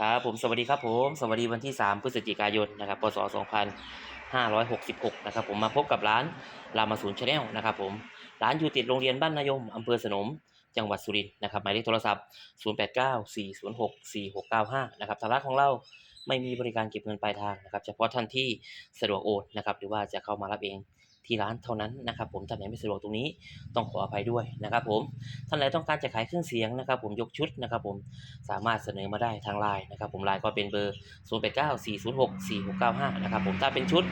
ครับผมสวัสดีครับผม สวัสดีวันที่ 3 พฤศจิกายนนะครับพศ2566 นะครับผมมาพบกับร้านรามาศูนย์ชาแนลนะครับผมร้านอยู่ติดโรงเรียนบ้านนายมอำเภอสนม จังหวัดสุรินทร์นะครับหมายเลขโทรศัพท์ 0894064695 นะครับทางร้านของเราไม่มีบริการเก็บเงินปลายทางนะครับเฉพาะท่านที่สะดวกโอนนะครับหรือว่าจะเข้ามารับเอง ที่ร้านเท่านั้นนะครับผมท่านไหนไม่สะดวกตรงนี้ต้องขออภัยด้วยนะครับผมท่านไหนต้องการจะขายเครื่องเสียงนะครับผมยกชุดนะครับผมสามารถเสนอมาได้ทางไลน์นะครับผมไลน์ก็เป็นเบอร์ 0 8 9 4 0 6 4 6 9 5 นะครับผมถ้าเป็นชุด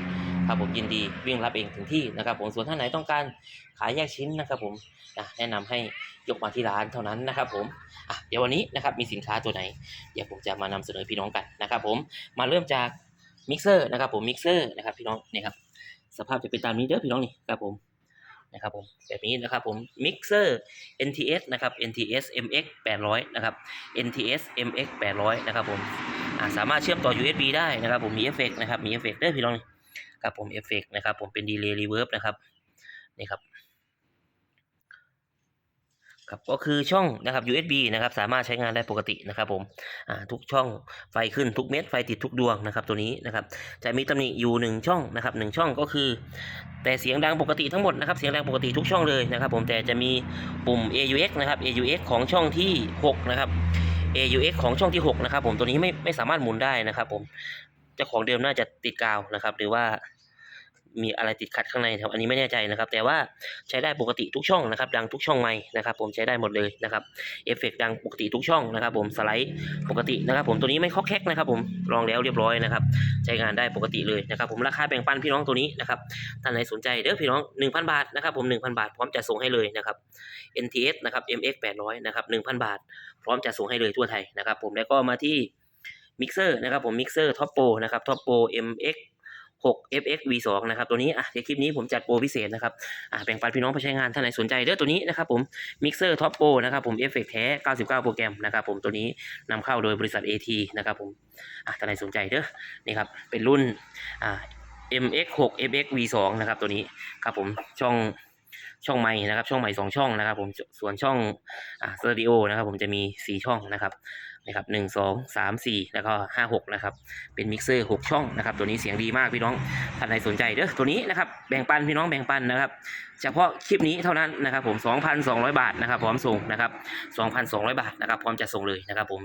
ครับผมยินดีวิ่งรับเองถึงที่นะครับผมส่วนท่านไหนต้องการขายแยกชิ้นนะครับผมแนะนำให้ยกมาที่ร้านเท่านั้นนะครับผมเดี๋ยววันนี้นะครับมีสินค้าตัวไหน เดี๋ยวผมจะมานำเสนอพี่น้องกันนะครับผมมาเริ่มจากมิกเซอร์นะครับผมมิกเซอร์นะครับพี่น้องนี่ครับ สภาพจะเป็นตามนี้เด้อพี่น้องนี่ครับผมนะครับผมแบบนี้นะครับผม Mixer NTS นะครับ NTS MX 800นะครับ NTS MX 800นะครับผมสามารถเชื่อมต่อ USB ได้นะครับผมมีเอฟเฟกนะครับมีเอฟเฟกเด้อพี่น้องนี่ครับผมเอฟเฟกนะครับผมเป็นดีเลย์รีเวิร์บนะครับนี่ครับ ครับก็คือช่องนะครับ USB นะครับสามารถใช้งานได้ปกตินะครับผมทุกช่องไฟขึ้นทุกเม็ดไฟติดทุกดวงนะครับตัวนี้นะครับจะมีตำหนิอยู่หนึ่งช่องนะครับหนึ่งช่องก็คือ แต่เสียงดังปกติทั้งหมดนะครับเสียงดังปกติทุกช่องเลยนะครับ ผมแต่จะมีปุ่ม AUX นะครับ AUX ของช่องที่ 6 นะครับ AUX ของช่องที่ 6 นะครับ ผมตัวนี้ไม่ไม่สามารถหมุนได้นะครับ ผมเจ้าของเดิมน่าจะติดกาวนะครับ หรือว่า มีอะไรติดขัดข้างในครับอันนี้ไม่แน่ใจนะครับ แต่ว่าใช้ได้ปกติทุกช่องนะครับ ดังทุกช่องไม่นะครับ ผมใช้ได้หมดเลยนะครับเอฟเฟกดังปกติทุกช่องนะครับ ผมสไลด์ปกตินะครับ ผมตัวนี้ไม่คอกแคกนะครับ ผมลองแล้วเรียบร้อยนะครับ ใช้งานได้ปกติเลยนะครับ ผมราคาแบ่งปันพี่น้องตัวนี้นะครับท่านไหนสนใจเด้อพี่น้อง 1,000 บาทนะครับ ผม 1,000 บาทพร้อมจะส่งให้เลยนะครับ NTS นะครับ MX 800นะครับ1,000 บาท พร้อมจะส่งให้เลยทั่วไทยนะครับ ผมแล้วก็มาที่มิกเซอร์นะครับผมมิกเซอร์ท็อปโปนะครับท็อปโป MX 6 FX V2 นะครับตัวนี้อะเดี๋ยวคลิปนี้ผมจัดโปรพิเศษนะครับอะแบ่งปันพี่น้องไปใช้งานท่านไหนสนใจเด้อตัวนี้นะครับผมมิกเซอร์ท็อปโปนะครับผมเอฟเฟกแท้ 99 โปรแกรมนะครับผมตัวนี้นำเข้าโดยบริษัท AT นะครับผมอะท่านไหนสนใจเด้อนี่ครับเป็นรุ่นอ่า MX6 FX V2 นะครับตัวนี้ครับผมช่องช่องไม้นะครับช่องไม้สองช่องนะครับผมส่วนช่องอ่าสตอริโอนะครับผมจะมีสี่ช่องนะครับ นะครับหนึ่งสองสามสี่แล้วก็ห้าหกนะครับ เป็นมิกเซอร์หกช่องนะครับ ตัวนี้เสียงดีมากพี่น้องท่านใดสนใจเด้อตัวนี้นะครับแบ่งปันพี่น้องแบ่งปันนะครับ เฉพาะคลิปนี้เท่านั้นนะครับ ผม2,200บาทนะครับ พร้อมส่งนะครับ2,200บาทนะครับ พร้อมจะส่งเลยนะครับ ผม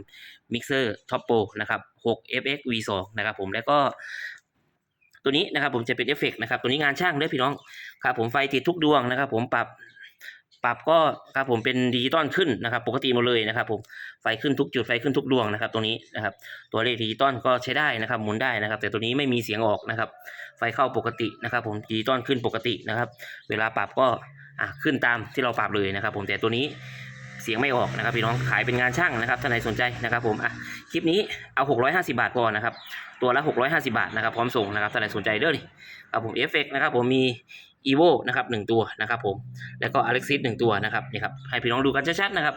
มิกเซอร์ท็อปโปนะครับ6 FX V2 นะครับ ผมแล้วก็ตัวนี้นะครับผมจะเป็นเอฟเฟกต์นะครับตัวนี้งานช่างเด้อพี่น้องครับผมไฟติดทุกดวงนะครับ ผมปรับ ปรับก็ครับผมเป็นดิจิตอลขึ้นนะครับ ปกติหมดเลยนะครับ ผมไฟขึ้นทุกจุดไฟขึ้นทุกดวงนะครับตัวนี้นะครับ ตัวเลขดิจิตอลก็ใช้ได้นะครับหมุนได้นะครับ แต่ตัวนี้ไม่มีเสียงออกนะครับ ไฟเข้าปกตินะครับ ผมดิจิตอลขึ้นปกตินะครับ เวลาปรับก็อะขึ้นตามที่เราปรับเลยนะครับ ผมแต่ตัวนี้เสียงไม่ออกนะครับพี่น้องขายเป็นงานช่างนะครับท่านไหนสนใจนะครับ ผมอะคลิปนี้เอา 650 บาทพอนะครับ ตัวละ 650 บาทนะครับพร้อมส่งนะครับท่านไหนสนใจเด้อนี่ครับผมเอฟเฟกนะครับผมมี e v o นะครับหนึ่งตัวนะครับผมแล้วก็ Alexis หนึ่งตัวนะครับนี่ครับให้พี่น้องดูกันชัดๆนะครับ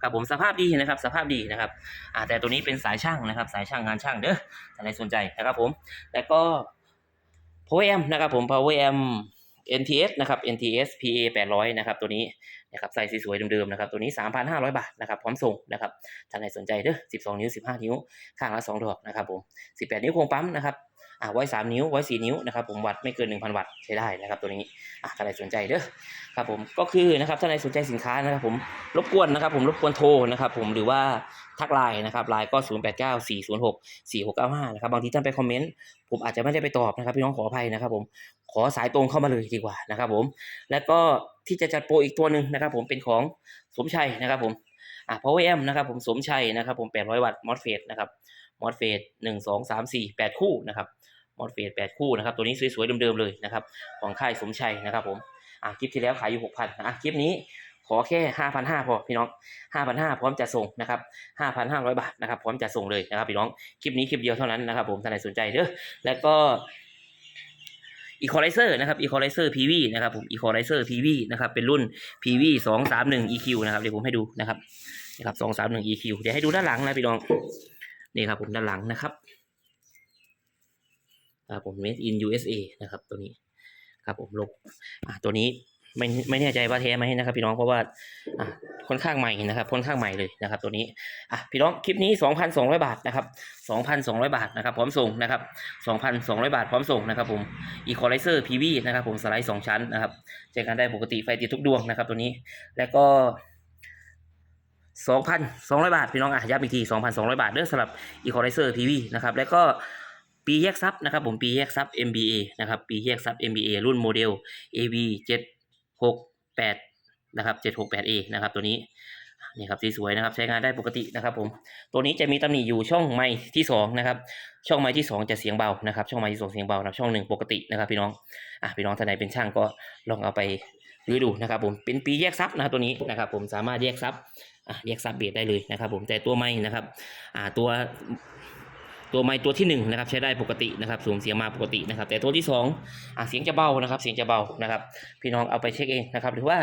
ครับผมสภาพดีนะครับสภาพดีนะครับอ่าแต่ตัวนี้เป็นสายช่างนะครับ สายช่างงานช่างเด้อท่านไหนสนใจนะครับผมแล้วก็ Power Amp นะครับผม Power Amp NTS นะครับ NTS PA 800นะครับตัวนี้นะครับใส่สวยๆเดิมๆนะครับตัวนี้ 3,500 บาทนะครับพร้อมส่งนะครับท่านไหนสนใจเด้อ12 นิ้ว 15 นิ้ว ข้างละ 2 ดอกนะครับผม 18 นิ้วโครงปั๊มนะครับ อ่าไว้3นิ้วไว้4นิ้วนะครับผมวัดไม่เกิน 1,000 วัตต์ใช้ได้นะครับตัวนี้อะท่านใดสนใจเด้อครับผมก็คือนะครับท่านใดสนใจสินค้านะครับผมรบกวนนะครับผมรบกวนโทรนะครับผมหรือว่าทักไลน์นะครับไลน์ก็ 0894064695นะครับบางทีท่านไปคอมเมนต์ผมอาจจะไม่ได้ไปตอบนะครับพี่น้องขออภัยนะครับผมขอสายตรงเข้ามาเลยดีกว่านะครับผมแล้วก็ที่จะจัดโปรอีกตัวหนึ่งนะครับผมเป็นของสมชัยนะครับผมอะ Power Amp นะครับผมสมชัยนะครับผม800 วัตต์มอสเฟตนะครับมอสเฟตหนึ่งสองสามสี่แปดคู่นะครับ มอสเฟตแปดคู่นะครับ ตัวนี้สวยๆเดิมๆเลยนะครับ ของค่ายสมชัยนะครับผมอะคลิปที่แล้วขายอยู่หกพันอะคลิปนี้ขอแค่ห้าพันห้าพอพี่น้องห้าพันห้าพร้อมจะส่งนะครับห้าพันห้าร้อยบาทนะครับ พร้อมจะส่งเลยนะครับพี่น้องคลิปนี้คลิปเดียวเท่านั้นนะครับ ผมท่านไหนสนใจเด้อแล้วก็อีคอไลเซอร์นะครับอีคอไลเซอร์ PV นะครับผมอีคอไลเซอร์ PV นะครับเป็นรุ่น PV สองสามหนึ่ง EQ นะครับเดี๋ยวผมให้ดูนะครับนะครับสองสามหนึ่ง EQ เดี๋ยวให้ดูด้านหลังนะพี่น้องนี่ครับผมด้านหลังนะครับ ผม made in USA นะครับตัวนี้ครับผมลบตัวนี้ไม่ไม่แน่ใจว่าแท้ไหมนะครับ พี่น้องเพราะว่าค่อนข้างใหม่นะครับค่อนข้างใหม่เลยนะครับ ตัวนี้อะพี่น้องคลิปนี้ 2,200 บาทนะครับ 2,200 บาทนะครับพร้อมส่งนะครับ 2,200 บาทพร้อมส่งนะครับผม Equalizer PV นะครับผมสไลด์ 2 ชั้นนะครับใช้งานได้ปกติไฟติดทุกดวงนะครับ ตัวนี้แล้วก็2,200 บาท พี่น้องอะย้ำอีกที 2,200 บาทเด้อสำหรับ Equalizer PV นะครับแล้วก็ ปีแยกซับนะครับผมปีแยกซับ MBA นะครับปีแยกซับ MBA รุ่นโมเดล AV 768นะครับ 768A นะครับตัวนี้นี่ครับสีสวยนะครับใช้งานได้ปกตินะครับผมตัวนี้จะมีตำหนิอยู่ช่องไมค์ที่สองนะครับช่องไมค์ที่สองจะเสียงเบานะครับช่องไมค์ที่สองเสียงเบานะครับช่องหนึ่งปกตินะครับพี่น้องอะพี่น้องท่านใดเป็นช่างก็ลองเอาไปรื้อดูนะครับผมเป็นปีแยกซับนะตัวนี้นะครับผมสามารถแยกซับอะแยกซับเบสได้เลยนะครับผมแต่ตัวไม้นะครับอ่าตัว ตัวไม้ตัวที่หนึ่งนะครับใช้ได้ปกตินะครับสูงเสียงมาปกตินะครับ แต่ตัวที่สองอะเสียงจะเบานะครับ เสียงจะเบานะครับ พี่น้องเอาไปเช็คเองนะครับ หรือว่า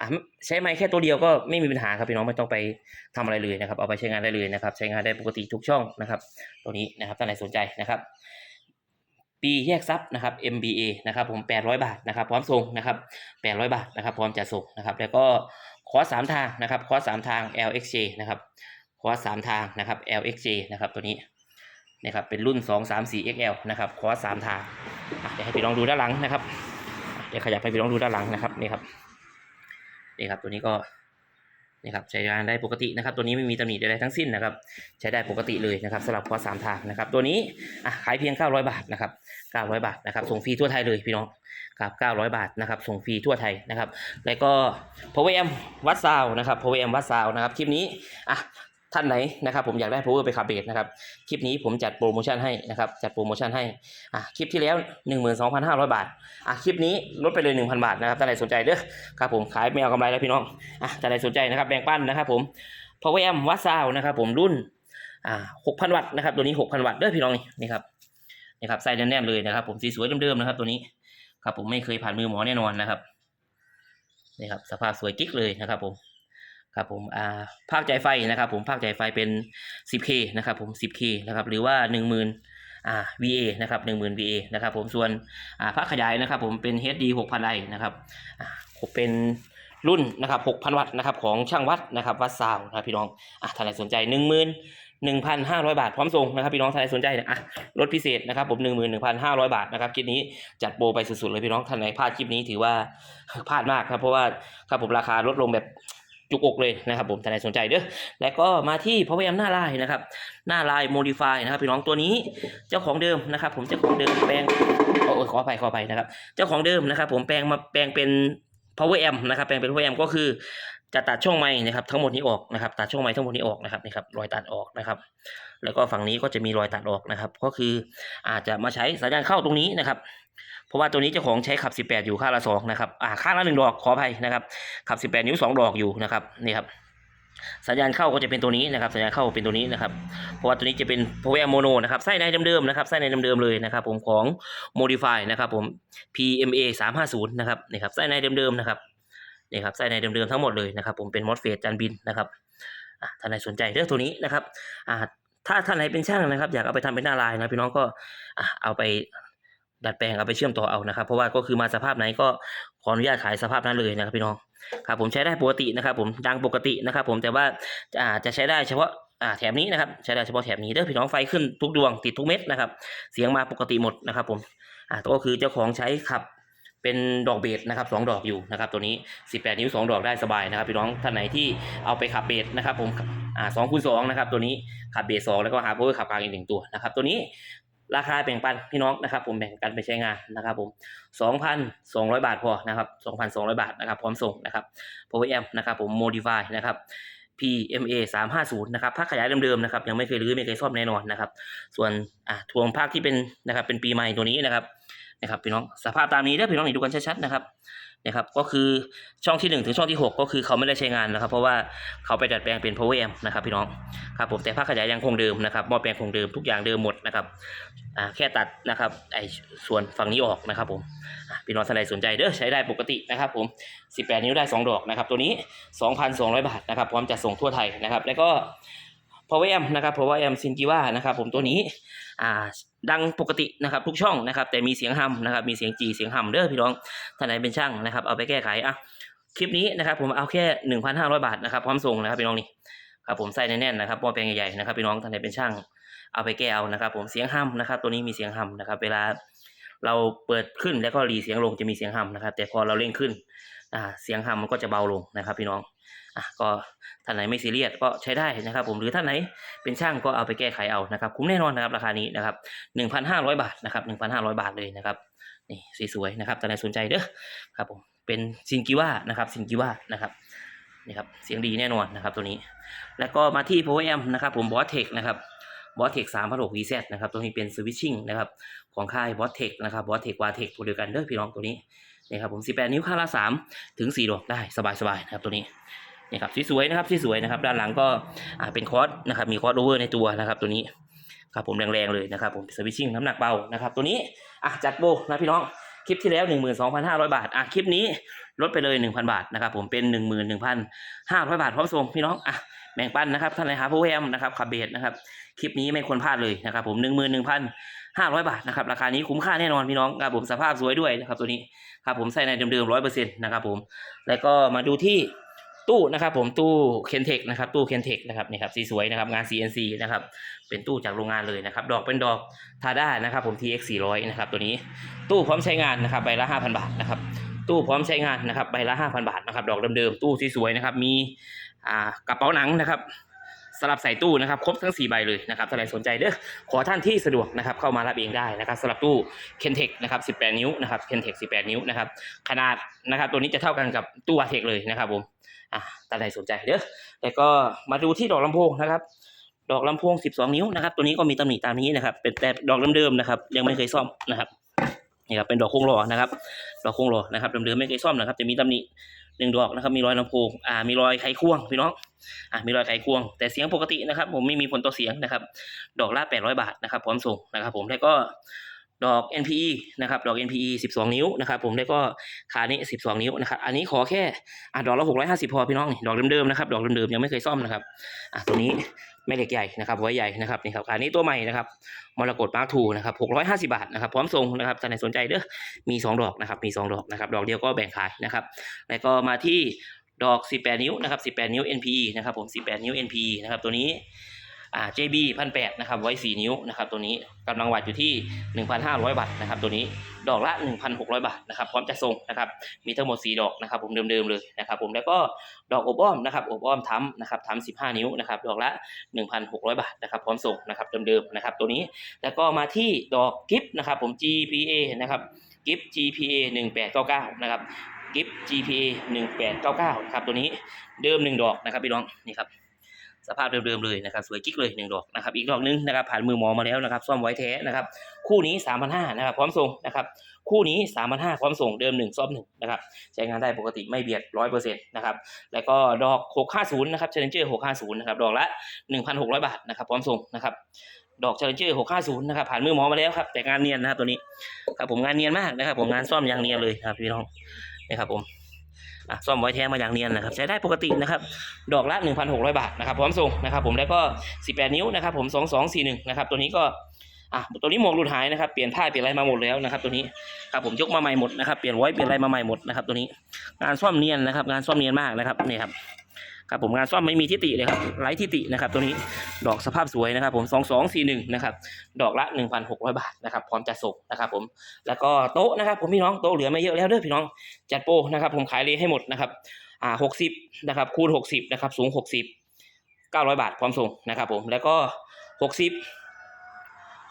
อะใช้ไม้แค่ตัวเดียวก็ไม่มีปัญหาครับพี่น้องไม่ต้องไปทำอะไรเลยนะครับ เอาไปใช้งานได้เลยนะครับ ใช้งานได้ปกติทุกช่องนะครับ ตัวนี้นะครับท่านไหนสนใจนะครับปีแยกซับนะครับ MBA นะครับผม 800 บาทนะครับ พร้อมส่งนะครับ 800 บาทนะครับ พร้อมจะส่งนะครับ แล้วก็คอร์สสามทางนะครับ คอร์สสามทาง LXJ นะครับ คอร์สสามทางนะครับ LXJ นะครับ ตัวนี้ นะครับเป็นรุ่น 2 3 4 XL นะครับคอร์สสามทางอะเดี๋ยวให้พี่ลองดูด้านหลังนะครับเดี๋ยวขยับให้พี่ลองดูด้านหลังนะครับนี่ครับนี่ครับตัวนี้ก็นี่ครับใช้งานได้ปกตินะครับ ตัวนี้ไม่มีตำหนิใดๆทั้งสิ้นนะครับ ใช้ได้ปกติเลยนะครับสำหรับคอร์สสามทางนะครับ ตัวนี้อะขายเพียง 900 บาทนะครับ 900 บาทนะครับส่งฟรีทั่วไทยเลยพี่น้องครับ900 บาทนะครับส่งฟรีทั่วไทยนะครับ แล้วก็ power m วัดซาวนะครับ power m วัดซาวนะครับคลิปนี้อะ ท่านไหนนะครับผมอยากได้ power ไปขับเบสนะครับคลิปนี้ผมจัดโปรโมชั่นให้นะครับจัดโปรโมชั่นให้อะคลิปที่แล้ว 12,500 บาทอะคลิปนี้ลดไปเลย 1,000 บาทนะครับท่านไหนสนใจเด้อครับผมขายไม่เอากำไรแล้วพี่น้องอะท่านไหนสนใจนะครับแบ่งปั้นนะครับผม power amp วัดซาวนะครับผมรุ่นอ่า6,000 วัตต์นะครับตัวนี้ 6,000 วัตต์เด้อพี่น้องนี่ครับนี่ครับใส่แน่นๆเลยนะครับผมสีสวยเดิมๆนะครับตัวนี้ครับผมไม่เคยผ่านมือหมอแน่นอนนะครับนี่ครับสภาพสวยกิ๊กเลยนะครับผม ครับผมอ่าภาคใจไฟนะครับผมภาคใจไฟเป็น 10K นะครับผม 10K นะครับหรือว่า 10,000อ่า VA นะครับ10,000 VA นะครับผมส่วนอ่าภาคขยายนะครับผมเป็น HD 6,000ไอนะครับอ่าเป็นรุ่นนะครับ6,000 วัตต์นะครับของช่างวัดนะครับวัดซาวนะครับพี่น้องอะท่านไหนสนใจ 10,000 1,500 บาทพร้อมส่งนะครับพี่น้องท่านใดสนใจนี่ยอะลดพิเศษนะครับผม11,500 บาทนะครับคลิปนี้จัดโปรไปสุดๆเลยพี่น้องท่านไหนพลาดคลิปนี้ถือว่าพลาดมากครับเพราะว่าครับผมราคาลดลงแบบ จุกอกเลยนะครับผมท่านใดสนใจเด้อแล้วก็มาที่พาวเวอมหน้าลายนะครับ หน้าลายโมดิฟายนะครับพี่น้องตัวนี้เจ้าของเดิมนะครับ ผมเจ้าของเดิมแปลงโอ้ยขออภัยขออภัยนะครับ เจ้าของเดิมนะครับ ผมแปลงมาแปลงเป็น power amp นะครับแปลงเป็น power amp ก็คือ จะตัดช่องไม้นะครับ ทั้งหมดนี้ออกนะครับ ตัดช่องไม้ทั้งหมดนี้ออกนะครับนี่ครับรอยตัดออกนะครับ แล้วก็ฝั่งนี้ก็จะมีรอยตัดออกนะครับ ก็คืออาจจะมาใช้สัญญาณเข้าตรงนี้นะครับ เพราะว่าตัวนี้เจ้าของใช้ขับ 18 อยู่ข้างละสองนะครับอ่าข้างละหนึ่งดอกขออภัยนะครับขับ 18 นิ้ว 2 ดอกอยู่นะครับนี่ครับสัญญาณเข้าก็จะเป็นตัวนี้นะครับ สัญญาณเข้าเป็นตัวนี้นะครับ เพราะว่าตัวนี้จะเป็น power amp mono นะครับไส้ในเดิมๆนะครับไส้ในเดิมๆเลยนะครับ ผมของ modify นะครับผม PMA 350นะครับนี่ครับไส้ในเดิมๆนะครับ นี่ครับไส้ในเดิมๆทั้งหมดเลยนะครับผมเป็นมอสเฟตจานบินนะครับท่านใดสนใจเรื่องตัวนี้นะครับอ่าถ้าท่านไหนเป็นช่างนะครับ อยากเอาไปทำเป็นหน้าลายนะพี่น้องก็อเอาไปดัดแปลงเอาไปเชื่อมต่อเอานะครับ เพราะว่าก็คือมาสภาพไหนก็ขออนุญาตขายสภาพนั้นเลยนะครับพี่น้องครับผมใช้ได้ปกตินะครับ ผมดังปกตินะครับ ผมแต่ว่าอ่าจะใช้ได้เฉพาะอ่าแถบนี้นะครับใช้ได้เฉพาะแถบนี้เด้อพี่น้องไฟขึ้นทุกดวงติดทุกเม็ดนะครับ เสียงมาปกติหมดนะครับ ผมอ่าก็คือเจ้าของใช้ขับ เป็นดอกเบสนะครับสองดอกอยู่นะครับตัวนี้ 18 นิ้ว 2 ดอกได้สบายนะครับพี่น้องท่านไหนที่เอาไปขับเบสนะครับผมอ่าสองคูณสองนะครับตัวนี้ขับเบสสองแล้วก็หาโพวอขับกลางอีกหนึ่งตัวนะครับตัวนี้ราคาแบ่งปันพี่น้องนะครับผมแบ่งกันไปใช้งานนะครับผม 2,200 บาทพอนะครับ 2,200 บาทนะครับพร้อมส่งนะครับ Power Amp นะครับผม Modify นะครับ PMA 350นะครับภาคขยายเดิมๆนะครับยังไม่เคยรื้อไม่เคยซ่อมแน่นอนนะครับ ส่วนอ่าทวงภาคที่เป็นนะครับเป็นปีใหม่ตัวนี้นะครับ นะครับพี่น้องสภาพตามนี้เด้อพี่น้องนี่ดูกันชัดๆนะครับนะครับก็คือช่องที่ 1 ถึงช่องที่ 6 ก็คือเขาไม่ได้ใช้งานนะครับ เพราะว่าเขาไปดัดแปลงเป็น power amp นะครับพี่น้องครับผมแต่ภาคขยายยังคงเดิมนะครับหม้อแปลงคงเดิมทุกอย่างเดิมหมดนะครับอ่าแค่ตัดนะครับไอ้ส่วนฝั่งนี้ออกนะครับผมพี่น้องท่านใดสนใจเด้อใช้ได้ปกตินะครับผม 18 นิ้วได้ 2 ดอกนะครับตัวนี้ 2,200 บาทนะครับพร้อมจะส่งทั่วไทยนะครับแล้วก็ power amp นะครับ power amp ซินกิว่านะครับผมตัวนี้ อ่าดังปกตินะครับทุกช่องนะครับ แต่มีเสียงฮัมนะครับมีเสียงจีเสียงฮัมเด้อพี่น้องท่านไหนเป็นช่างนะครับ เอาไปแก้ไขอะคลิปนี้นะครับผมเอาแค่หนึ่งพันห้าร้อยบาทนะครับพร้อมส่งนะครับพี่น้องนี่ครับผมใส่แน่นๆนะครับหม้อแปลงใหญ่ๆนะครับพี่น้องท่านไหนเป็นช่างเอาไปแก้เอานะครับ ผมเสียงฮัมนะครับ ตัวนี้มีเสียงฮัมนะครับ เวลาเราเปิดขึ้นแล้วก็รีเสียงลงจะมีเสียงฮัมนะครับ แต่พอเราเร่งขึ้นเสียงฮัมมันก็จะเบาลงนะครับ พี่น้อง อะก็ท่านไหนไม่ซีเรียสก็ใช้ได้นะครับ ผมหรือท่านไหนเป็นช่างก็เอาไปแก้ไขเอานะครับคุ้มแน่นอนนะครับราคานี้นะครับหนึ่งพันห้าร้อยบาทนะครับหนึ่งพันห้าร้อยบาทเลยนะครับนี่สวยๆนะครับท่านไหนสนใจเด้อครับผมเป็นซินกิว่านะครับซินกิว่านะครับนี่ครับเสียงดีแน่นอนนะครับตัวนี้ แล้วก็มาที่ Power Amp นะครับผมบอสเทคนะครับบอสเทคสามพันหก VZ นะครับตัวนี้เป็นสวิตชิ่งนะครับของค่ายบอสเทคนะครับบอสเทควาเทคตัวเดียวกันเด้อพี่น้องตัวนี้นี่ครับผม 18 นิ้วข้าละ3ถึง 4 ดอกได้สบายๆนะครับตัวนี้ นี่ครับสวยๆนะครับสวยๆนะครับ ด้านหลังก็อ่าเป็นคอร์สนะครับ มีคอร์สโอเวอร์ในตัวนะครับ ตัวนี้ครับผมแรงๆเลยนะครับผมสวิตชิ่งน้ำหนักเบานะครับ ตัวนี้อะจัดโบนะพี่น้องคลิปที่แล้ว 12,500 บาทอะคลิปนี้ลดไปเลย 1,000 บาทนะครับผมเป็น 11,500 บาทพร้อมส่งพี่น้องอะแบ่งปันนะครับท่านไหนหาผู้แฮมนะครับขับเบสนะครับคลิปนี้ไม่ควรพลาดเลยนะครับผมหนึ่งหมื่นหนึ่งพันห้าร้อยบาทนะครับราคานี้คุ้มค่าแน่นอนพี่น้องครับผมสภาพสวยด้วยนะครับตัวนี้ครับผมใส่ในเดิมๆร้อยเปอร์เซ็นต์นะครับผมแล้วก็มาดูที่ ตู้นะครับผมตู้เคนเทคนะครับตู้เคนเทคนะครับนี่ครับสีสวยนะครับงาน CNC นะครับเป็นตู้จากโรงงานเลยนะครับดอกเป็นดอกทาด้านะครับผม TX 400นะครับตัวนี้ตู้พร้อมใช้งานนะครับใบละ 5,000 บาทนะครับตู้พร้อมใช้งานนะครับใบละ 5,000 บาทนะครับดอกเดิมๆตู้สวยๆนะครับมีอ่ากระเป๋าหนังนะครับสลับใส่ตู้นะครับครบทั้ง 4 ใบเลยนะครับถ้าใครสนใจเด้อขอท่านที่สะดวกนะครับเข้ามารับเองได้นะครับสำหรับตู้ Kentex นะครับ 18 นิ้วนะครับ Kentex 18 นิ้วนะครับขนาดนะครับตัวนี้จะเท่ากันกับตู้วาเทคเลยนะครับผม อะท่าใดสนใจเด้อแล้วก็มาดูที่ดอกลำโพงนะครับดอกลำโพง 12 นิ้วนะครับ ตัวนี้ก็มีตำหนิตามนี้นะครับ เป็นแต่ดอกเดิมๆนะครับ ยังไม่เคยซ่อมนะครับนี่ครับเป็นดอกโค้งหล่อนะครับ ดอกโค้งหล่อนะครับเดิมๆไม่เคยซ่อมนะครับจะมีตำหนิหนึ่งดอกนะครับ มีรอยลำโพงอ่ามีรอยไขควงพี่น้องอะมีรอยไขควง แต่เสียงปกตินะครับ ผมไม่มีผลต่อเสียงนะครับ ดอกละ800 บาทนะครับ พร้อมส่งนะครับ ผมแล้วก็ ดอก NPE นะครับดอก NPE 12 นิ้วนะครับผมแล้วก็ขานี้ 12 นิ้วนะครับอันนี้ขอแค่อะดอกละ650 พอพี่น้องดอกเดิมๆนะครับดอกเดิมๆยังไม่เคยซ่อมนะครับอะตัวนี้แม่เหล็กใหญ่นะครับไว้ใหญ่นะครับนี่ครับอันนี้ตัวใหม่นะครับมรกตมาร์ทูนะครับ650 บาทนะครับพร้อมส่งนะครับท่านไหนสนใจเด้อมี 2 ดอกนะครับมี2ดอกนะครับดอกเดียวก็แบ่งขายนะครับแล้วก็มาที่ดอก 18 นิ้วนะครับ18 นิ้ว NPE นะครับผม18 นิ้ว NPE นะครับตัวนี้ อ่า JB 1,800นะครับไว้ 4 นิ้วนะครับตัวนี้กำลังวัดอยู่ที่ 1,500 บาทนะครับตัวนี้ดอกละ 1,600 บาทนะครับพร้อมจะส่งนะครับมีทั้งหมด 4 ดอกนะครับผมเดิมๆเลยนะครับผมแล้วก็ดอกอบอ้อมนะครับอบอ้อมทั้มนะครับทั้ม15 นิ้วนะครับดอกละ 1,600 บาทนะครับพร้อมส่งนะครับเดิมๆนะครับตัวนี้แล้วก็มาที่ดอกกิฟนะครับผม GPA นะครับกิฟ GPA 1899นะครับกิฟ GPA 1899นะครับตัวนี้เดิมหนึ่งดอกนะครับพี่น้องนี่ครับ สภาพเดิมๆเลยนะครับสวยกิ๊กเลยหนึ่งดอกนะครับอีกดอกนึงนะครับผ่านมือหมอมาแล้วนะครับซ่อมไว้แท้นะครับคู่นี้3,500นะครับพร้อมส่งนะครับคู่นี้3,500พร้อมส่งเดิม 1 ซ่อม1นะครับใช้งานได้ปกติไม่เบียด100%นต์นะครับแล้วก็ดอก 650นะครับ Challenger 650นะครับดอกละ 1,600 บาทนะครับพร้อมส่งนะครับดอก Challenger 650นะครับผ่านมือหมอมาแล้วครับแต่งานเนียนนะครับตัวนี้ครับผมงานเนียนมากนะครับผมงานซ่อมอย่างเนียนเลยครับพี่น้องนะครับผม อะซ่อมไว้แท้มาอย่างเนียนนะครับ ใช้ได้ปกตินะครับ ดอกละ 1,600 บาทนะครับพร้อมส่งนะครับผมแล้วก็ 18 นิ้วนะครับผม 2241 นะครับ ตัวนี้ก็อะตัวนี้หมวกหลุดหายนะครับเปลี่ยนผ้าเปลี่ยนอะไรมาหมดแล้วนะครับตัวนี้ครับผมยกมาใหม่หมดนะครับเปลี่ยนไว้เปลี่ยนอะไรมาใหม่หมดนะครับตัวนี้งานซ่อมเนียนนะครับงานซ่อมเนียนมากนะครับนี่ครับ ครับผมงานซ่อมไม่มีทิฏฐิเลยครับไร้ทิฏฐินะครับตัวนี้ดอกสภาพสวยนะครับ ผม2241นะครับดอกละ 1,600 บาทนะครับพร้อมจะส่งนะครับ ผมแล้วก็โต๊ะนะครับ ผมพี่น้องโต๊ะเหลือไม่เยอะแล้วเด้อพี่น้องจัดโปรนะครับ ผมขายเลยให้หมดนะครับอ่าหกสิบนะครับคูณหกสิบนะครับสูงหกสิบเก้าร้อยบาทพร้อมส่งนะครับ ผมแล้วก็หกสิบ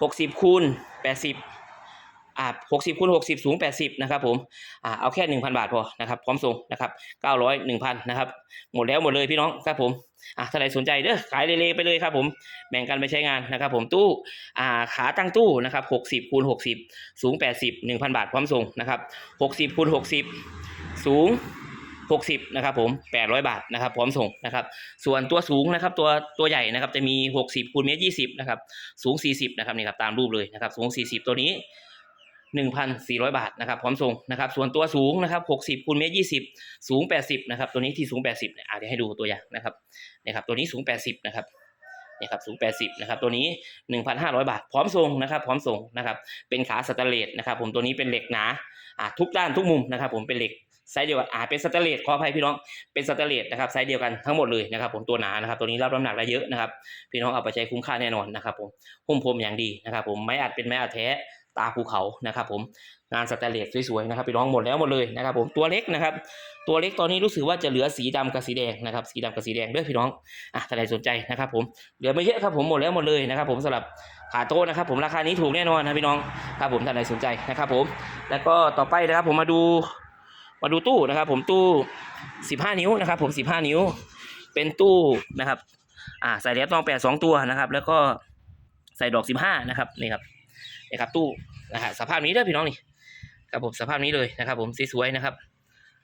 หกสิบคูณแปดสิบ อ่าหกสิบคูณหกสิบสูงแปดสิบนะครับผมอ่าเอาแค่หนึ่งพันบาทพอนะครับพร้อมส่งนะครับเก้าร้อยหนึ่งพันนะครับหมดแล้วหมดเลยพี่น้องครับผมอะถ้าใครสนใจเด้อขายเละๆไปเลยครับผมแบ่งกันไปใช้งานนะครับผมตู้อ่าขาตั้งตู้นะครับหกสิบคูณหกสิบสูงแปดสิบหนึ่งพันบาทพร้อมส่งนะครับหกสิบคูณหกสิบสูง60นะครับผม800 บาทนะครับพร้อมส่งนะครับส่วนตัวสูงนะครับตัวตัวใหญ่นะครับจะมี 60คูณเมตร20นะครับสูง 40นะครับนี่ครับตามรูปเลยนะครับสูง 40 ตัวนี้ 1,400 บาทนะครับพร้อมส่งนะครับส่วนตัวสูงนะครับ60คูณเมตร20 สูง 80นะครับตัวนี้ที่สูง 80เนี่ยอะเดี๋ยวให้ดูตัวอย่างนะครับนะครับตัวนี้สูง 80นะครับเนี่ยครับสูง 80นะครับตัวนี้ 1,500 บาท พร้อมส่งนะครับพร้อมส่งนะครับเป็นขาสแตนเลสนะครับผมตัวนี้เป็นเหล็กหนาอ่าทุกด้านทุกมุมนะครับผมเป็นเหล็กไซส์เดียวกันอ่าเป็นสแตนเลสขออภัยพี่น้อง เป็นสแตนเลสนะครับไซส์เดียวกันทั้งหมดเลยนะครับผมตัวหนานะครับตัวนี้รับน้ำหนักได้เยอะนะครับพี่น้องเอาไปใช้คุ้มค่าแน่นอนนะครับผมหุ้มพรมอย่างดีนะครับผมไม้อัดเป็นไม้อัดแท้ ตาภูเขานะครับผมงานสแตนเลสสวยๆนะครับพี่น้องหมดแล้วหมดเลยนะครับผมตัวเล็กนะครับ ตัวเล็กตอนนี้รู้สึกว่าจะเหลือสีดำกับสีแดงนะครับสีดำกับสีแดงเด้อพี่น้องอะถ้าใครสนใจนะครับผมเหลือไม่เยอะครับผมหมดแล้วหมดเลยนะครับผมสำหรับขาโต๊ะนะครับผมราคานี้ถูกแน่นอนนะพี่น้องครับผมถ้าใครสนใจนะครับผมแล้วก็ต่อไปนะครับผมมาดูมาดูตู้นะครับ ผมตู้ 15 นิ้วนะครับ ผม 15 นิ้ว เป็นตู้นะครับอ่าใส่เหรียญตองแปดสองตัวนะครับ แล้วก็ใส่ดอก 15 นะครับนี่ครับนี่ครับตู้ นะฮะสภาพนี้เด้อพี่น้องนี่ครับผมสภาพนี้เลยนะครับ ผมสวยๆนะครับ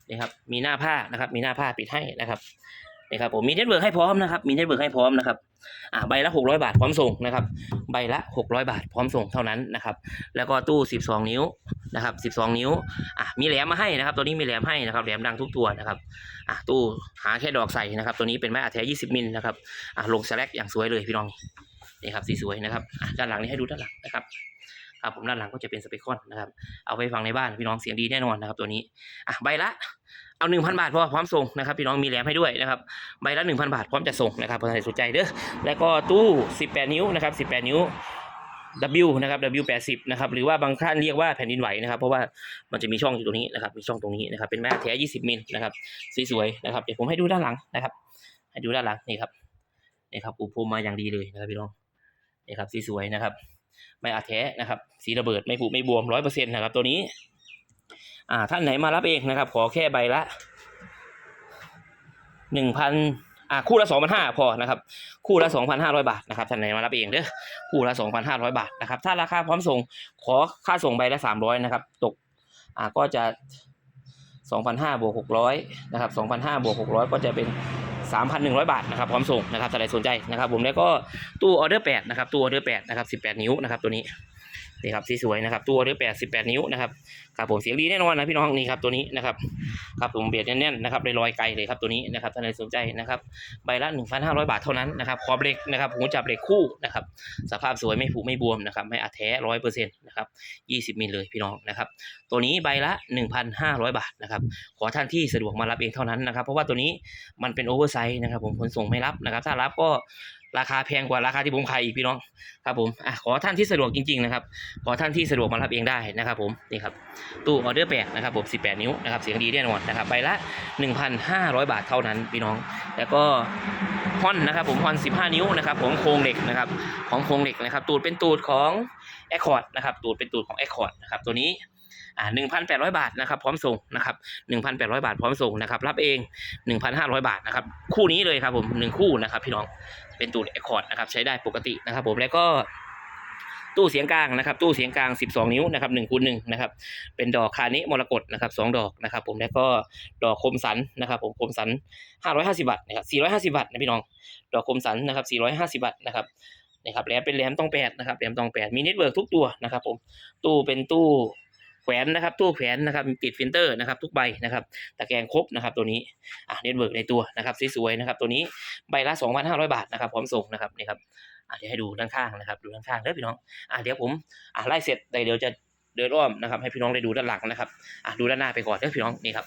นี่ครับมีหน้าผ้านะครับ มีหน้าผ้าปิดให้นะครับนี่ครับผมมีเน็ตเบิร์กให้พร้อมนะครับ มีเน็ตเบิร์กให้พร้อมนะครับอ่าใบละ 600 บาทพร้อมส่งนะครับ ใบละ 600 บาทพร้อมส่งเท่านั้นนะครับ แล้วก็ตู้ 12 นิ้วนะครับ 12 นิ้วอะมีแหลมมาให้นะครับ ตัวนี้มีแหลมให้นะครับแหลมดังทุกตัวนะครับอะตู้หาแค่ดอกใส่นะครับ ตัวนี้เป็นไม้อัดแท้20มิลนะครับอะลงสแลกอย่างสวยเลยพี่น้องนี่ครับสีสวยนะครับอะด้านหลังนี้ให้ดูด้านหลังนะครับ ครับผมด้านหลังก็จะเป็นสเปคคอนนะครับ เอาไปฟังในบ้านพี่น้องเสียงดีแน่นอนนะครับตัวนี้อะใบละเอาหนึ่งพันบาทพอพร้อมส่งนะครับพี่น้องมีแหลมให้ด้วยนะครับใบละหนึ่งพันบาทพร้อมจะส่งนะครับใครสนใจเด้อแล้วก็ตู้18นิ้วนะครับ18นิ้ว W นะครับ W 80 นะครับหรือว่าบางท่านเรียกว่าแผ่นดินไหวนะครับ เพราะว่ามันจะมีช่องอยู่ตรงนี้นะครับมีช่องตรงนี้นะครับเป็นแม่แท้20มิลนะครับสวยๆนะครับเดี๋ยวผมให้ดูด้านหลังนะครับ ให้ดูด้านหลังนี่ครับนี่ครับอุปูพรมมาอย่างดีเลยนะครับพี่น้องนี่ครับสวยนะครับ ไม่อาแท้นะครับ สีระเบิดไม่ผุไม่บวมร้อยเปอร์เซ็นต์นะครับ ตัวนี้ อ่า ท่านไหนมารับเองนะครับ ขอแค่ใบละหนึ่งพันอ่าคู่ละสองพันห้าพอนะครับ คู่ละสองพันห้าร้อยบาทนะครับท่านไหนมารับเองเด้อคู่ละสองพันห้าร้อยบาทนะครับ ถ้าราคาพร้อมส่งขอค่าส่งใบละสามร้อยนะครับ ตก อ่าก็จะสองพันห้าบวกหกร้อยนะครับสองพันห้าบวกหกร้อยก็จะเป็น สามพันหนึ่งร้อยบาทนะครับพร้อมส่งนะครับถ้าใครสนใจนะครับผมแล้วก็ตู้ออเดอร์แปดนะครับตู้ออเดอร์แปดนะครับสิบแปดนิ้วนะครับตัวนี้ นี่ครับสวยๆนะครับตู้ออเดอร์แปดสิบแปดนิ้วนะครับครับผมเสียงดีแน่นอนนะพี่น้องนี่ครับตัวนี้นะครับครับผมเบียดแน่นๆนะครับลอยไกลเลยครับตัวนี้นะครับถ้าใครสนใจนะครับใบละ1,500บาทเท่านั้นนะครับขอบเหล็กนะครับหูจับเหล็กคู่นะครับสภาพสวยไม่ผุไม่บวมนะครับไม่อัดแท้ร้อยเปอร์เซ็นต์นะครับ20มิลเลยพี่น้องนะครับตัวนี้ใบละ1,500บาทนะครับขอท่านที่สะดวกมารับเองเท่านั้นนะครับเพราะว่าตัวนี้มันเป็นโอเวอร์ไซส์นะครับผมขนส่งไม่รับนะครับถ้ารับก็ ราคาแพงกว่าราคาที่ผมขายอีกพี่น้องครับผมอะขอท่านที่สะดวกจริงๆนะครับขอท่านที่สะดวกมารับเองได้นะครับผมนี่ครับตู้ออเดอร์แปดนะครับผม18 นิ้วนะครับเสียงดีแน่นอนนะครับใบละ 1,500 บาทเท่านั้นพี่น้อง แล้วก็ฮอนนะครับผมฮอน15 นิ้วนะครับผมโครงเหล็กนะครับของโครงเหล็กนะครับตูดเป็นตูดของแอคคอร์ดนะครับตูดเป็นตูดของแอคคอร์ดนะครับตัวนี้ อ่า1,800บาทนะครับพร้อมส่งนะครับ1,800บาทพร้อมส่งนะครับรับเอง1,500บาทนะครับคู่นี้เลยครับผมหนึ่งคู่นะครับพี่น้องเป็นตูดแอคคอร์ดนะครับใช้ได้ปกตินะครับผมแล้วก็ตู้เสียงกลางนะครับตู้เสียงกลาง 12 นิ้วนะครับ1คูณ1นะครับเป็นดอกคานิมรกตนะครับสองดอกนะครับผมแล้วก็ดอกคมสันนะครับผมคมสัน 550 บาทนะครับ450 บาทนะพี่น้อง ดอกคมสันนะครับ450 บาทนะครับนะครับแหลมเป็นแหลมต้องแปดนะครับแหลมต้องแปดมีเน็ตเวิร์กทุกตัวนะครับผมตู้เป็นตู้ แขวนนะครับตู้แขวนนะครับติดฟิลเตอร์นะครับ ทุกใบนะครับตะแกรงครบนะครับ ตัวนี้อะเน็ตเวิร์กในตัวนะครับสวยๆนะครับ ตัวนี้ใบละ 2,500 บาทนะครับพร้อมส่งนะครับนี่ครับอะเดี๋ยวให้ดูด้านข้างนะครับ ดูด้านข้างเด้อพี่น้องอะเดี๋ยวผมอะไล่เสร็จเดี๋ยวจะเดินอ้อมนะครับให้พี่น้องได้ดูด้านหลังนะครับอะดูด้านหน้าไปก่อนเด้อพี่น้องนี่ครับ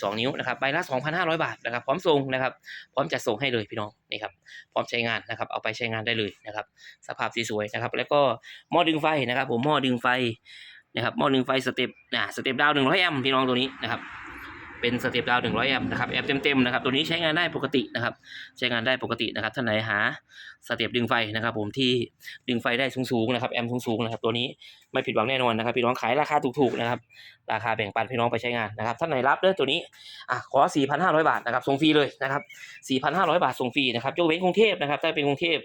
12 นิ้วนะครับใบละ 2,500 บาทนะครับ พร้อมส่งนะครับ พร้อมจัดส่งให้เลยพี่น้องนี่ครับ พร้อมใช้งานนะครับ เอาไปใช้งานได้เลยนะครับ สภาพสวยนะครับ แล้วก็หม้อดึงไฟนะครับ ผมหม้อดึงไฟ นะครับหม้อดึงไฟสเต็ปอ่าสเต็ปดาว100แอมป์พี่น้องตัวนี้นะครับเป็นสเต็ปดาว100แอมป์นะครับแอมป์เต็มๆนะครับตัวนี้ใช้งานได้ปกตินะครับใช้งานได้ปกตินะครับท่านไหนหาสเต็ปดึงไฟนะครับ ผมที่ดึงไฟได้สูงๆนะครับแอมป์สูงๆนะครับตัวนี้ไม่ผิดหวังแน่นอนนะครับพี่น้องขายราคาถูกๆนะครับราคาแบ่งปันพี่น้องไปใช้งานนะครับท่านไหนรับเด้อตัวนี้อะขอ 4,500 บาทนะครับส่งฟรีเลยนะครับ4,500 บาทส่งฟรีนะครับยกเว้นกรุงเทพนะครับถ้าเป็นกรุงเทพ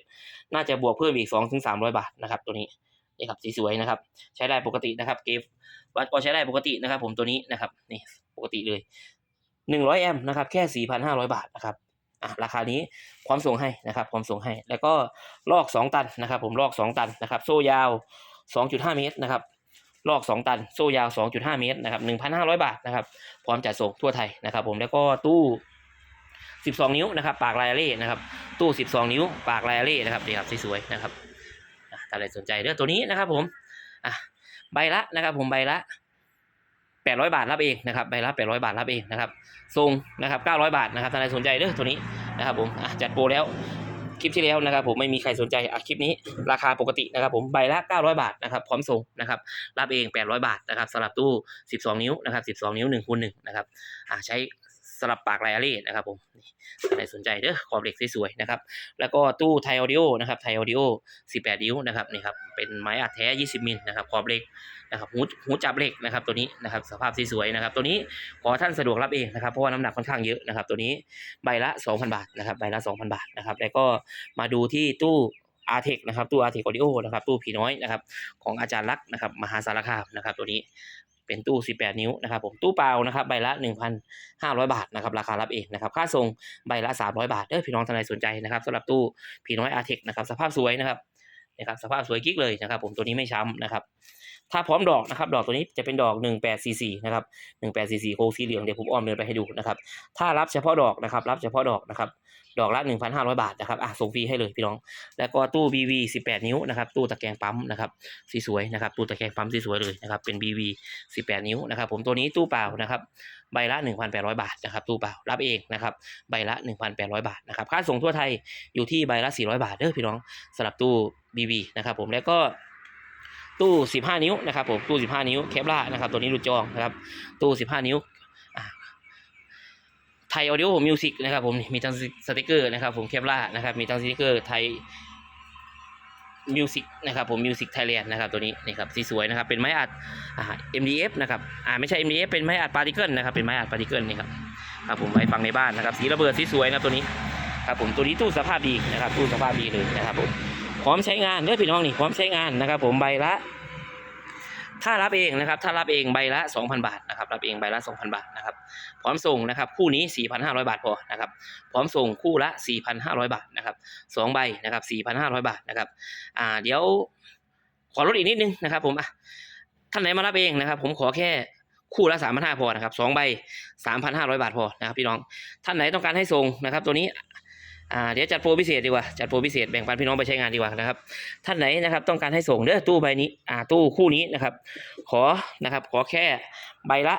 น่าจะบวกเพิ่มอีก2-300 บาทนะครับตัวนี้ นี่ครับสีสวยนะครับ ใช้ได้ปกตินะครับ เกฟวัดก็ใช้ได้ปกตินะครับ ผมตัวนี้นะครับนี่ปกติเลย 100 แอมป์นะครับแค่ 4,500 บาทนะครับอะราคานี้ความส่งให้นะครับความส่งให้ แล้วก็ลอก 2 ตันนะครับ ผมลอก 2 ตันนะครับ โซ่ยาว 2.5 เมตรนะครับลอก 2 ตัน โซ่ยาว 2.5 เมตรนะครับ 1,500 บาทนะครับพร้อมจัดส่งทั่วไทยนะครับ ผมแล้วก็ตู้ 12 นิ้วนะครับ ปากลายเล่นะครับ ตู้ 12 นิ้ว ปากลายเล่นะครับนี่ครับสวยๆนะครับ อะถ้าใครสนใจเรื่องตัวนี้นะครับผมอะใบละนะครับ ผมใบละ800บาทรับเองนะครับใบละ800บาทรับเองนะครับทรงนะครับ900บาทนะครับถ้าใครสนใจเรื่องตัวนี้นะครับผมอะจัดโปรแล้วคลิปที่แล้วนะครับ ผมไม่มีใครสนใจอะคลิปนี้ราคาปกตินะครับ ผมใบละ900บาทนะครับพร้อมส่งนะครับ รับเอง800บาทนะครับสำหรับตู้12นิ้วนะครับ12นิ้ว1คูณ1นะครับอ่าใช้ สลับปากไลอารี่นะครับผมใครสนใจเด้อขอบเหล็กสวยๆนะครับ แล้วก็ตู้ไทออดิโอนะครับไทออดิโอ18 นิ้วนะครับนี่ครับเป็นไม้อัดแท้ 20มิลนะครับขอบเหล็กนะครับหูหูจับเหล็กนะครับตัวนี้นะครับสภาพสวยๆนะครับ ตัวนี้ขอท่านสะดวกรับเองนะครับเพราะว่าน้ำหนักค่อนข้างเยอะนะครับ ตัวนี้ใบละ 2,000 บาทนะครับใบละ 2,000 บาทนะครับแล้วก็มาดูที่ตู้ อาร์เทคนะครับตู้อาร์เทคออดิโอนะครับตู้ผีน้อยนะครับของอาจารย์ลักษ์นะครับมหาสารคามนะครับตัวนี้เป็นตู้ 18 นิ้วนะครับผมตู้เปล่านะครับใบละ 1,500 บาทนะครับราคารับเองนะครับค่าส่งใบละ 300 บาทเด้อพี่น้องท่านใดสนใจนะครับสำหรับตู้ผีน้อยอาร์เทคนะครับสภาพสวยนะครับนะครับสภาพสวยกิ๊กเลยนะครับผมตัวนี้ไม่ช้ำนะครับ ถ้าพร้อมดอกนะครับ ดอกตัวนี้จะเป็นดอก 1844นะครับ1844โค้งสีเหลืองเดี๋ยวผมอ้อมเดินไปให้ดูนะครับถ้ารับเฉพาะดอกนะครับ รับเฉพาะดอกนะครับดอกละ 1,500 บาทนะครับอะส่งฟรีให้เลยพี่น้อง แล้วก็ตู้ BV 18 นิ้วนะครับ ตู้ตะแกรงปั๊มนะครับสีสวยนะครับ ตู้ตะแกรงปั๊มสีสวยเลยนะครับ เป็น BV 18 นิ้วนะครับ ผมตัวนี้ตู้เปล่านะครับ ใบละ 1,800 บาทนะครับ ตู้เปล่ารับเองนะครับ ใบละ 1,800 บาทนะครับ ค่าส่งทั่วไทยอยู่ที่ใบละ 400 บาทเด้อพี่น้องสำหรับตู้ BV นะครับ ผมแล้วก็ ตู้ 15 นิ้วนะครับผมตู้ 15 นิ้วเคปล่านะครับตัวนี้รูจองนะครับตู้ 15 นิ้วไทยออดิโอมิวสิกนะครับผมมีทั้งสติกเกอร์นะครับผมเคปล่านะครับมีทั้งสติกเกอร์ไทยมิวสิกนะครับผมมิวสิกไทยแลนด์นะครับตัวนี้นี่ครับสีสวยนะครับเป็นไม้อัดอ่า MDF นะครับอ่าไม่ใช่ MDF เป็นไม้อัดปาร์ติเกิลนะครับเป็นไม้อัดปาร์ติเกิลนี่ครับครับผมไว้ฟังในบ้านนะครับสีระเบิดสีสวยนะครับตัวนี้ครับผมตัวนี้ตู้สภาพดีนะครับตู้สภาพดีเลยนะครับผม พร้อมใช้งานเด้อพี่น้องนี่พร้อมใช้งานนะครับ ผมใบละ ถ้ารับเองนะครับ ถ้ารับเองใบละ 2,000 บาทนะครับรับเองใบละ 2,000 บาทนะครับพร้อมส่งนะครับคู่นี้ 4,500 บาทพอนะครับพร้อมส่งคู่ละ 4,500 บาทนะครับสองใบนะครับ 4,500 บาทนะครับอ่าเดี๋ยวขอลดอีกนิดนึงนะครับ ผมอะท่านไหนมารับเองนะครับ ผมขอแค่คู่ละ3,500พอนะครับสองใบ3,500บาทพอนะครับพี่น้องท่านไหนต้องการให้ส่งนะครับ ตัวนี้ อ่าเดี๋ยวจัดโปรพิเศษดีกว่า จัดโปรพิเศษแบ่งปันพี่น้องไปใช้งานดีกว่านะครับ ท่านไหนนะครับต้องการให้ส่งเด้อตู้ใบนี้อ่าตู้คู่นี้นะครับ ขอนะครับขอแค่ใบละ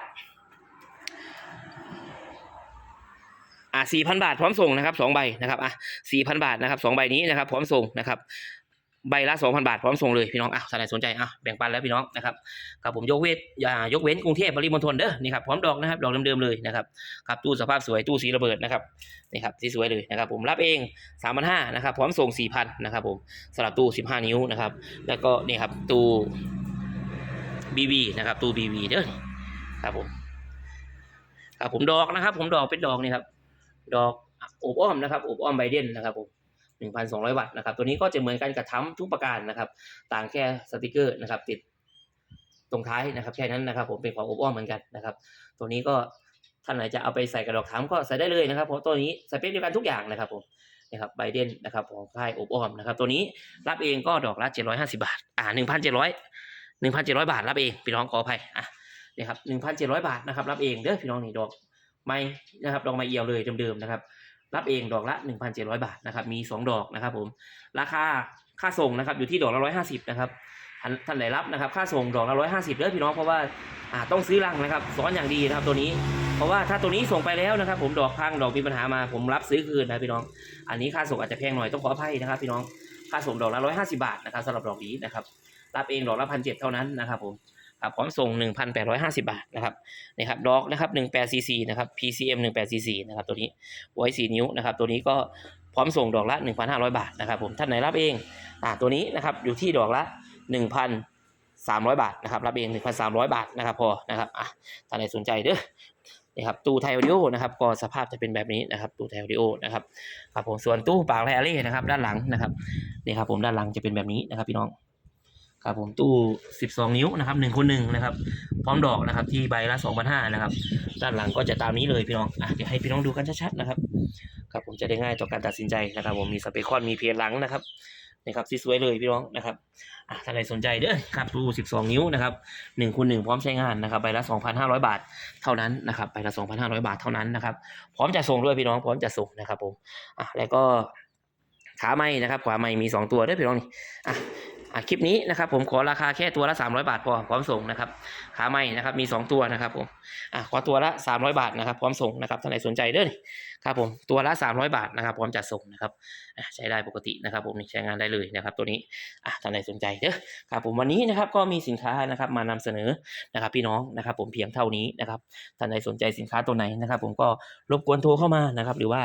อ่าสี่พันบาทพร้อมส่งนะครับสองใบนะครับอะสี่พันบาทนะครับสองใบนี้นะครับพร้อมส่งนะครับ ใบละสองพันบาทพร้อมส่งเลยพี่น้องอะท่านใดสนใจอะแบ่งปันแล้วพี่น้องนะครับครับผมยกเว้นอย่ายกเว้นกรุงเทพปริมณฑลเด้อนี่ครับพร้อมดอกนะครับดอกเดิมๆเลยนะครับครับตู้สภาพสวยตู้สีระเบิดนะครับนี่ครับสีสวยเลยนะครับผมรับเองสามพันห้านะครับพร้อมส่งสี่พันนะครับผมสำหรับตู้สิบห้านิ้วนะครับแล้วก็นี่ครับตู้บีบีนะครับตู้บีบีเด้อครับผมครับผมดอกนะครับ ผมดอกเป็นดอกนี่ครับดอกอบอ้อมนะครับอบอ้อมไบเดนนะครับผม หนึ่งพันสองร้อยวัตต์นะครับ ตัวนี้ก็จะเหมือนกันกับทั้มทุกประการนะครับ ต่างแค่สติกเกอร์นะครับ ติดตรงท้ายนะครับ แค่นั้นนะครับ ผมเป็นของอบอ้อมเหมือนกันนะครับ ตัวนี้ก็ท่านไหนจะเอาไปใส่กระดอกทั้มก็ใส่ได้เลยนะครับเพราะตัวนี้สเปคเดียวกันทุกอย่างนะครับผมนะครับไบเดนนะครับของค่ายอบอ้อมนะครับ ตัวนี้รับเองก็ดอกละเจ็ดร้อยห้าสิบาท อ่าหนึ่งพันเจ็ดร้อยหนึ่งพันเจ็ดร้อยบาทรับเองพี่น้องขออภัยอะนี่ครับหนึ่งพันเจ็ดร้อยบาทนะครับรับเองเด้อพี่น้องนี่ดอกไม่นะครับดอกไม้เอี่ยวเลยเดิมๆนะครับ รับเองดอกละ 1,700 บาทนะครับ มี 2 ดอกนะครับผม ราคาค่าส่งนะครับอยู่ที่ดอกละ 150 นะครับท่านท่านไหนรับนะครับ ค่าส่งดอกละ 150เด้อพี่น้องเพราะว่าอ่าต้องซื้อรังนะครับซ้อนอย่างดีนะครับตัวนี้ เพราะว่าถ้าตัวนี้ส่งไปแล้วนะครับ ผมดอกพังดอกมีปัญหามาผมรับซื้อคืนนะพี่น้อง อันนี้ค่าส่งอาจจะแพงหน่อยต้องขออภัยนะครับ พี่น้อง ค่าส่งดอกละ 150 บาทนะครับสำหรับดอกนี้นะครับ รับเองดอกละพันเเท่านั้นนะครับผม ครับพร้อมส่ง 1,850 บาทนะครับนี่ครับดอกนะครับ 18 cc นะครับ PCM 18 cc นะครับตัวนี้ไว้4นิ้วนะครับตัวนี้ก็พร้อมส่งดอกละ 1,500 บาทนะครับผมท่านไหนรับเองอ่าตัวนี้นะครับอยู่ที่ดอกละ 1,300 บาทนะครับรับเอง 1,300 บาทนะครับพอนะครับอะท่านไหนสนใจเด้อนี่ครับตู้ไทยออดิโอนะครับก็สภาพจะเป็นแบบนี้นะครับตู้ไทยออดิโอนะครับครับผมส่วนตู้ปากไลอาเล่นะครับด้านหลังนะครับนี่ครับผมด้านหลังจะเป็นแบบนี้นะครับพี่น้อง ครับผมตู้ 12 นิ้วนะครับ1คูณ1นะครับ พร้อมดอกนะครับ ที่ใบละ2,500นะครับ ด้านหลังก็จะตามนี้เลยพี่น้องอะเดี๋ยวให้พี่น้องดูกันชัดๆนะครับ ครับผมจะได้ง่ายต่อการตัดสินใจนะครับ ผมมีสเปคคอนมีเพลหลังนะครับนะครับสวยเลยพี่น้องนะครับอะถ้าใครสนใจเด้อครับดู 12 นิ้วนะครับ1คูณ1พร้อมใช้งานนะครับใบละ 2,500 บาทเท่านั้นนะครับใบละ 2,500 บาทเท่านั้นนะครับ พร้อมจะส่งด้วยพี่น้องพร้อมจะส่งนะครับผมอะแล้วก็ขาไม้นะครับขาไม้มี 2 ตัวด้วยพี่น้องนี่อะ คลิปนี้นะครับผมขอราคาแค่ตัวละ 300 บาทพอพร้อมส่งนะครับขาไม้นะครับมี 2 ตัวนะครับผมอะขอตัวละ 300 บาทนะครับพร้อมส่งนะครับท่านไหนสนใจเด้อครับผมตัวละ 300 บาทนะครับพร้อมจัดส่งนะครับใช้ได้ปกตินะครับผมใช้งานได้เลยนะครับ ตัวนี้อะท่านใดสนใจเด้อครับผมวันนี้นะครับก็มีสินค้านะครับมานำเสนอนะครับพี่น้องนะครับผมเพียงเท่านี้นะครับท่านใดสนใจสินค้าตัวไหนนะครับ ผมก็รบกวนโทรเข้ามานะครับ หรือว่า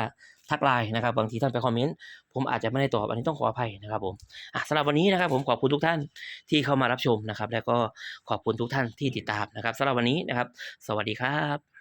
ทักไลน์นะครับ บางทีท่านไปคอมเมนต์ผมอาจจะไม่ได้ตอบอันนี้ต้องขออภัยนะครับผมอะสำหรับวันนี้นะครับ ผมขอบคุณทุกท่านที่เข้ามารับชมนะครับ แล้วก็ขอบคุณทุกท่านที่ติดตามนะครับสำหรับวันนี้นะครับ สวัสดีครับ